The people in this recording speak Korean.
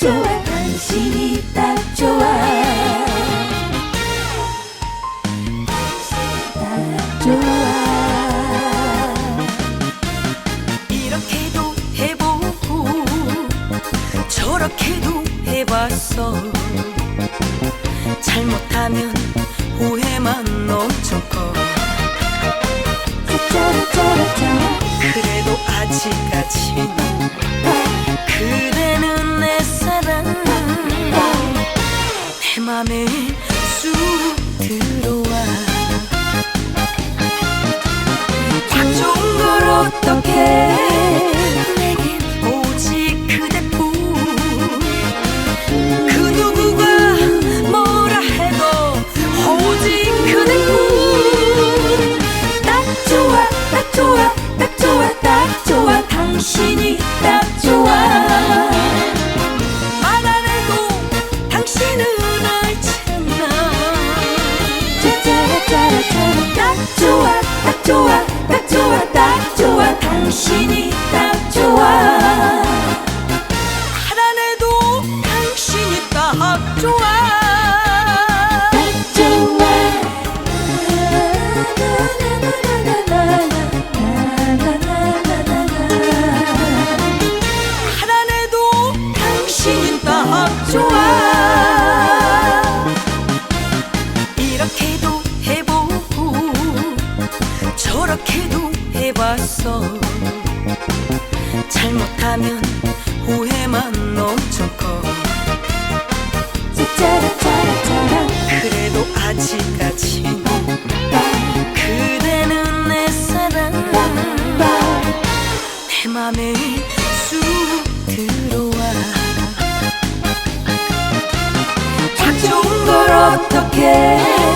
좋아. 당신이 딱 좋아. 딱 좋아 이렇게도 해보고 저렇게도 해봤어. 잘못하면 후회만 넘쳐 커 그래도 아직까지는 그대 me. 생각해도 해봤어. 잘못하면 후회만 엄청 커 그래도 아직까지 그대는 내 사랑. 내 맘에 쑥 들어와. 다 좋은 걸 어떻게